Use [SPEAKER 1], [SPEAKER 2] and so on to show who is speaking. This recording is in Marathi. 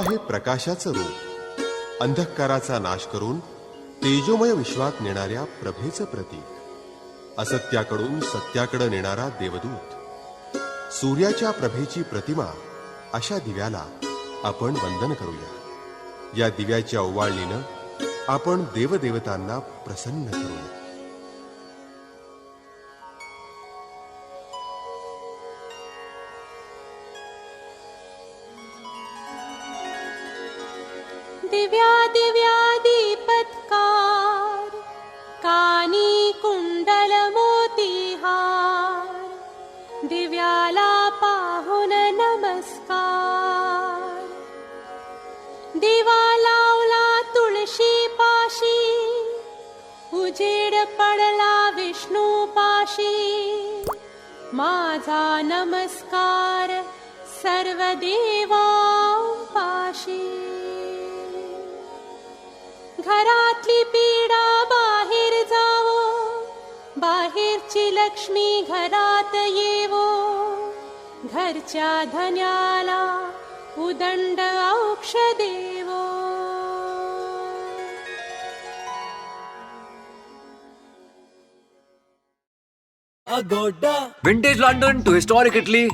[SPEAKER 1] हे प्रकाशाचं रूप. अंधकाराचा नाश करून तेजोमय विश्वात नेणाऱ्या प्रभेचं प्रतीक. असत्याकडून सत्याकडे नेणारा देवदूत. सूर्याच्या प्रभेची प्रतिमा अशा दिव्याला आपण वंदन करूया. या दिव्याच्या ओवाळणीनं आपण देवदेवतांना प्रसन्न करूया.
[SPEAKER 2] दीपत्कार कानी कुंडल मोतीहार दिव्याला पाहुन नमस्कार पाशी उजेड पडला विष्णू पाशी। माझा नमस्कार सर्व पाशी घरातली पीडा बाहेर जावो. बाहेरची लक्ष्मी घरात येवो. घरच्या धन्याला उदंड औक्ष देवो.
[SPEAKER 3] Vintage London to historic Italy,